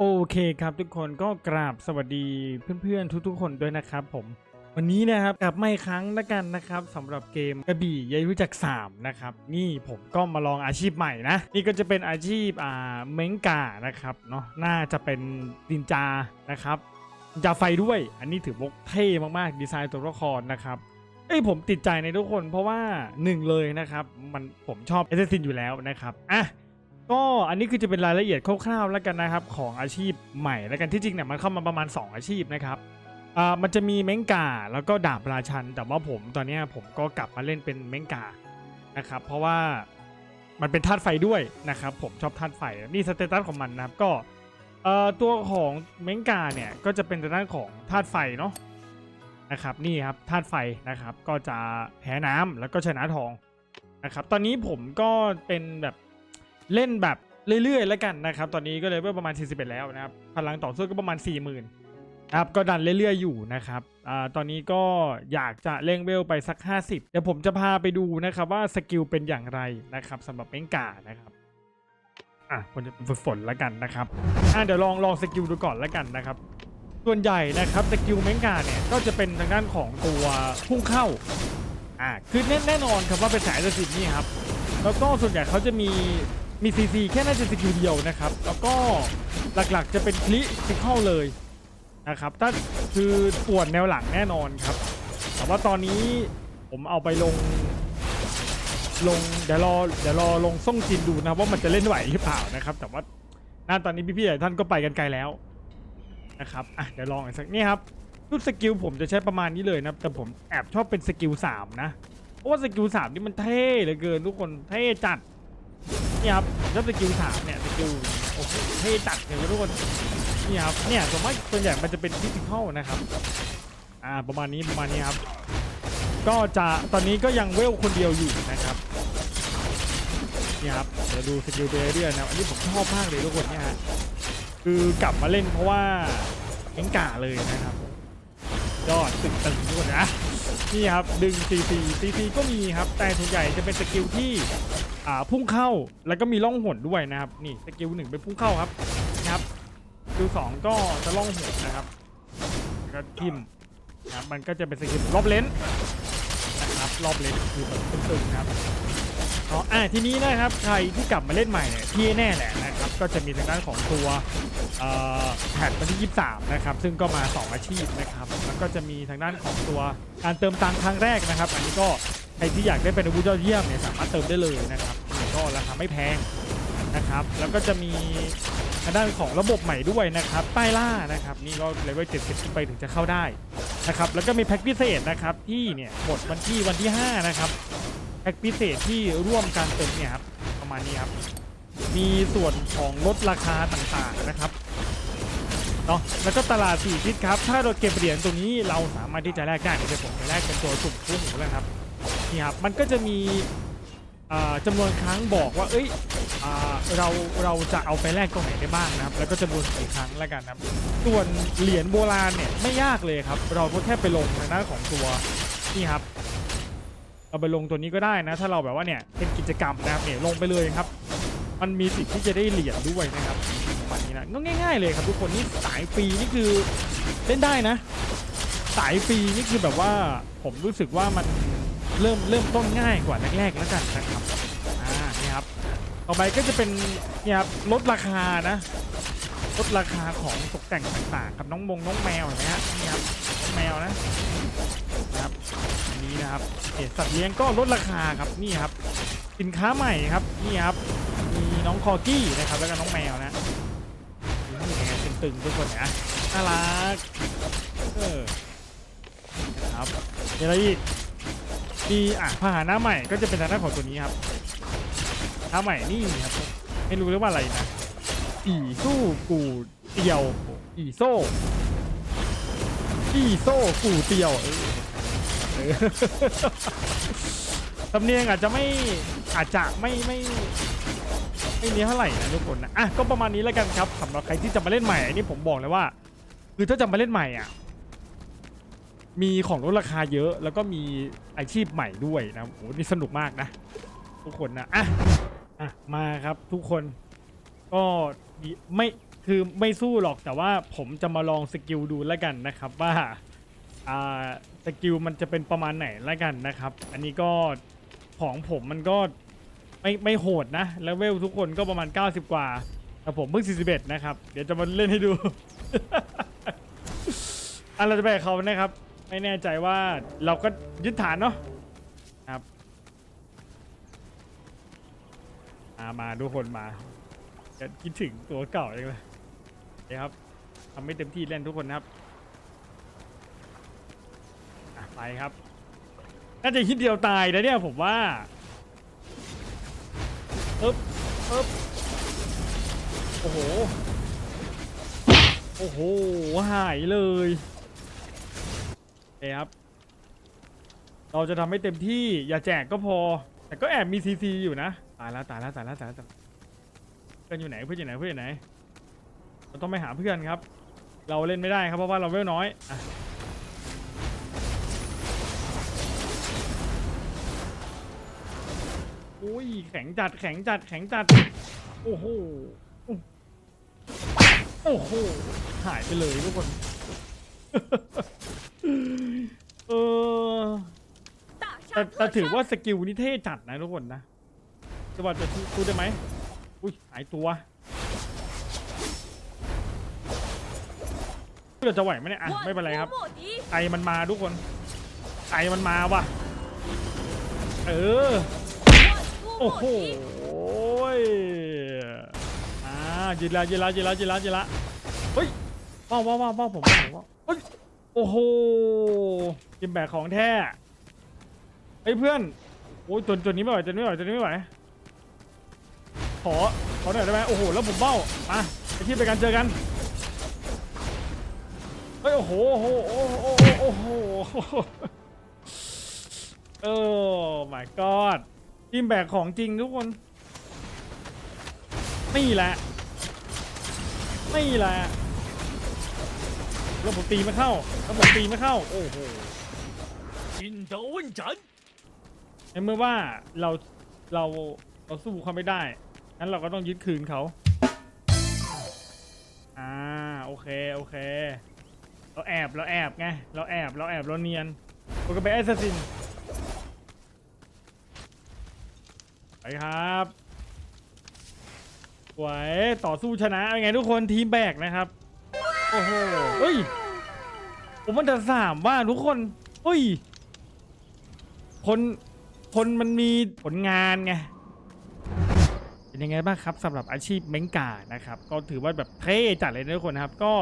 โอเคครับทุกคนก็กราบสวัสดีเพื่อนๆ ทุกๆ คนด้วยนะครับผมวันนี้นะครับกลับมาอีกครั้งแล้วกันนะครับสำหรับเกมกระบี่ยายรู้จัก 3 นะครับ นี่ผมก็มาลองอาชีพใหม่นะ นี่ก็จะเป็นอาชีพอ่าเม้งกานะครับเนาะน่าจะเป็นดินจานะครับจาไฟด้วย อันนี้ถือว่าเท่มากๆ ดีไซน์ตัวละครนะครับเอ้ยผมติดใจในทุกคนเพราะว่าหนึ่งเลยนะครับ มันผมชอบเอเซซินอยู่แล้วนะครับอะ ก็อันนี้คือจะเป็นรายละเอียดคร่าวๆแล้วกันนะครับของอาชีพใหม่แล้วกันที่จริงเนี่ยมันเข้ามาประมาณ 2 อาชีพนะครับอ่ามันจะมีเม้งกาแล้วก็ดาบราชัน แต่ว่าผมตอนเนี้ยผมก็กลับมาเล่นเป็นเม้งกานะครับเพราะว่ามันเป็นธาตุไฟด้วยนะครับผมชอบธาตุไฟนี่สเตตัสของมันนะครับก็เอ่อตัวของเม้งกาเนี่ยก็จะเป็นทางด้านของธาตุไฟเนาะนะครับนี่ครับธาตุไฟนะครับก็จะแพ้น้ำแล้วก็ชนะทองนะครับตอนนี้ผมก็เป็นแบบ เล่นแบบเรื่อยๆแล้วกันนะครับ ตอนนี้ก็เลยเวลประมาณ 41 แล้วนะครับ พลังต่อสู้ก็ประมาณ 40,000ครับก็ดันเรื่อยๆอยู่นะครับอ่าตอนนี้ก็อยากจะเร่งเวลไปสัก 50 เดี๋ยวผมจะพาไปดูนะครับว่าสกิลเป็นอย่างไรนะครับสำหรับเม้งกานะครับอะผมจะฝึกฝนแล้วกันนะครับอะเดี๋ยวลองลองสกิลดูก่อนแล้วกันนะครับ ส่วนใหญ่นะครับสกิลเมงกาเนี่ยก็จะเป็นทางด้านของตัวพุ่งเข้าอ่าคือแน่นอนครับว่าเป็นสายระสิบนี่ครับแล้วก็ส่วนใหญ่เขาจะมี มีซีซีแค่น่าจะสกิลเดียวนะครับ แล้วก็หลักๆจะเป็นคลิสิเข้าเลยนะครับ ถ้าคือปวดแนวหลังแน่นอนครับ แต่ว่าตอนนี้ผมเอาไปลง ลงเดี๋ยวรอเดี๋ยวรอลงส่งจินดูนะครับว่ามันจะเล่นไหวหรือเปล่านะครับ แต่ว่าหน้าตอนนี้พี่ๆหลายท่านก็ไปกันไกลแล้วนะครับอะเดี๋ยวลองอีกสักนี่ครับรูปสกิลผมจะใช้ประมาณนี้เลยนะแต่ผมแอบชอบเป็นสกิล3นะ เพราะว่าสกิล3นี่มันเท่เหลือเกินทุกคนเท่จัด นี่ครับผมชอบสกิล3เนี่ยสกิลโอ้โหเท่จัดเลยทุกคนนี่ครับเนี่ยผมว่าส่วนใหญ่มันจะเป็นฟิสิคอลนะครับอ่าประมาณนี้ประมาณนี้ครับ ก็จะตอนนี้ก็ยังเวลคนเดียวอยู่นะครับนี่ครับเดี๋ยวดูสกิลเบเรียนะอันนี้ผมชอบมากเลยทุกคนเนี่ยฮะคือกลับมาเล่นเพราะว่าเอ็งกาเลยนะครับยอดตึงตึงทุกคนนะนี่ครับดึง CC CC ก็มีครับแต่ส่วนใหญ่จะเป็นสกิลที่ อ่าพุ่งเข้าแล้วก็มีล่องหนด้วยนะครับนี่สกิลหนึ่งเป็นพุ่งเข้าครับนะครับสกิลสองก็จะล่องหนนะครับแล้วก็ทิมนะครับมันก็จะเป็นสกิลรอบเลนนะครับรอบเลนคือแบบตึงๆครับอ๋ออ่าทีนี้นะครับใครที่กลับมาเล่นใหม่เนี่ยที่แน่แหละนะครับก็จะมีทางด้านของตัวเอ่อแพทวันที่23 นะครับ ซึ่งก็มา 2 อาชีพนะครับ แล้วก็จะมีทางด้านของตัวการเติมตังค์ครั้งแรกนะครับ อันนี้ก็ใครที่อยากได้เป็นอาวุธยอดเยี่ยมเนี่ยสามารถเติมได้เลยนะครับ ก็ราคาไม่แพงนะครับ แล้วก็จะมีทางด้านของระบบใหม่ด้วยนะครับใต้ล่านะครับนี่ก็เลเวล70ขึ้นไปถึงจะเข้าได้นะครับแล้วก็มีแพ็คพิเศษนะครับที่เนี่ยหมดวันที่วันที่ 5 นะครับแพ็คพิเศษที่ร่วมการเติมเนี่ยครับประมาณนี้ครับมีส่วนของลดราคาต่างๆนะครับเนาะแล้วก็ตลาดสี่ทิศครับถ้าเราเก็บเหรียญตรงนี้เราสามารถที่จะแลกได้เดี๋ยวผมจะแลกเป็นตัวสุ่มคู่หมูแล้วครับนี่ครับมันก็จะมี จำนวนครั้งบอกว่า เอ้ยเราเราจะเอาไปแลกตรงไหนได้บ้างนะครับ แล้วก็จำนวนกี่ครั้งแล้วกันนะครับส่วนเหรียญโบราณเนี่ยไม่ยากเลยครับ เราก็แค่ไปลงทางด้าของตัวนี่ครับเราไปลงตัวนี้ก็ได้นะ ถ้าเราแบบว่าเนี่ยเป็นกิจกรรมนะครับเนี่ยลงไปเลยครับ มันมีสิทธิ์ที่จะได้เหรียญด้วยนะครับประมาณนี้นะก็ง่าย ๆเลยครับทุกคนนี่สายฟรีนี่คือเล่นได้นะ สายฟรีนี่คือแบบว่าผมรู้สึกว่ามัน เริ่มเริ่มต้นง่ายกว่าแรกๆแล้วกันนะครับอ่านี่ครับต่อไปก็จะเป็นเนี่ยครับลดราคานะลดราคาของตกแต่งต่างๆครับน้องมงน้องแมวนไหมฮะนี่ครับแมวนะนะครับอันนี้นะครับเอสัตว์เลี้ยงก็ลดราคาครับนี่ครับสินค้าใหม่ครับนี่ครับมีน้องคอกี้นะครับแล้วก็น้องแมวนะนี่ไงตึงๆทุกคนนะน่ารักเออครับมีอะไรอีก มีอะพาหนะใหม่ก็จะเป็นทางด้านของตัวนี้ครับท้าใหม่นี่ครับ ไม่รู้เรียกว่าอะไรนะอีสู้กูเตียว อีโซ่อีโซ่กูเตียวสำเนียงอาจจะไม่อาจจะไม่ไม่ไม่นี้เท่าไหร่นะทุกคนนะอะก็ประมาณนี้แล้วกันครับสำหรับใครที่จะมาเล่นใหม่อันนี้ผมบอกเลยว่า คือถ้าจะมาเล่นใหม่อะ มีของลดราคาเยอะแล้วก็มีอาชีพใหม่ด้วยนะโอ้โหนี่สนุกมากนะ ทุกคนนะอะอะมาครับทุกคน ก็ไม่คือไม่สู้หรอกแต่ว่าผมจะมาลองสกิลดูแล้วกันนะครับว่าอ่าสกิลมันจะเป็นประมาณไหนแล้วกันนะครับ อันนี้ก็ของผมมันก็ไม่ไม่โหดนะแล้วเวลทุกคนก็ประมาณ 90 กว่า แต่ผมเพิ่ง 41 นะครับ เดี๋ยวจะมาเล่นให้ดูอะเราจะไปเขานะครับ ไม่แน่ใจว่าเราก็ยึดฐานเนาะครับมามาทุกคนมาจะคิดถึงตัวเก่าเองเลยเดี๋ยวครับทำไม่เต็มที่เล่นทุกคนนะครับอะไปครับ น่าจะฮิตเดียวตายนะเนี่ยผมว่าปึ๊บปึ๊บโอ้โห โอ้โห หายเลย เคครับ เราจะทำให้เต็มที่อย่าแจกก็พอ แต่ก็แอบมีซีซีอยู่นะ ตายแล้วตายแล้วตายแล้วตายแล้วตายแล้วเพื่อนอยู่ไหนเพื่อนอยู่ไหนเพื่อนอยู่ไหน เราต้องไปหาเพื่อนครับ เราเล่นไม่ได้ครับเพราะว่าเราเวลน้อยอะอุ้ยแข็งจัดแข็งจัดแข็งจัด โอ้โห โอ้โห หายไปเลยทุกคน เออ大 แต่แต่ถือว่าสกิลนี่เท่จัดนะทุกคนนะจะว่าจะสู้ได้ไหมอุ้ยหายตัวเราจะไหวไหมเนี่ยอะไม่เป็นไรครับ ไอมันมาทุกคน ไอมันมาว่ะ เออ โอ้โหอ่าจีละจีละจีละจีละจีละเฮ้ยว้าวว้าวว้าวผมผมว่าเฮ้ย โอ้โหกินแบกของแท้ ไอ้เพื่อนโอ้ยจนจนนี้ไม่ไหวจนนี้ไม่ไหวจนนี้ไม่ไหวขอขอหน่อยได้ไหมโอ้โหแล้วผมเบ้ามาไปที่ไปกันเจอกันเฮ้ยโอ้โหโอ้โหโอ้โหโอ้โหเออ my god ทีมแบกของจริงทุกคนนี่แหละนี่แหละแล้วผมตีไม่เข้าแล้วผมตีไม่เข้าโอ้โหจินโดนจัน ในเมื่อว่าเราเราเราสู้เขาไม่ได้งั้นเราก็ต้องยึดคืนเขาอ่าโอเคโอเค เราแอบเราแอบไงเราแอบเราแอบเราเนียนเราก็ไปแอสซัสซินไปครับสวยต่อสู้ชนะเป็นไงทุกคนทีมแบกนะครับโอ้โหเฮ้ยผมมันจะสามว่าทุกคนเฮ้ย คน คนมันมีผลงานไง เป็นยังไงบ้างครับสำหรับอาชีพเม้งกานะครับ ก็ถือว่าแบบเท่จัดเลยนะทุกคนนะครับ ก็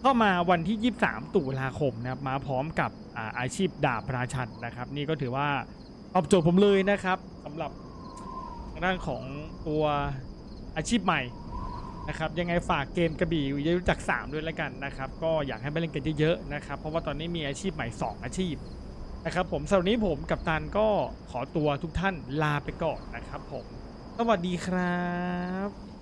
เข้ามาวันที่ 23 ตุลาคมนะครับ มาพร้อมกับอาอาชีพดาบราชันนะครับ นี่ก็ถือว่าตอบโจทย์ผมเลยนะครับสำหรับทางด้านของตัวอาชีพใหม่นะครับยังไงฝากเกมกระบี่ยรู้จัก 3 ด้วยแล้วกันนะครับ ก็อยากให้ไปเล่นกันเยอะๆนะครับ เพราะว่าตอนนี้มีอาชีพใหม่ 2 อาชีพ นะครับผมสำหรับวันนี้ผมกับตันก็ขอตัวทุกท่านลาไปก่อนนะครับผม สวัสดีครับ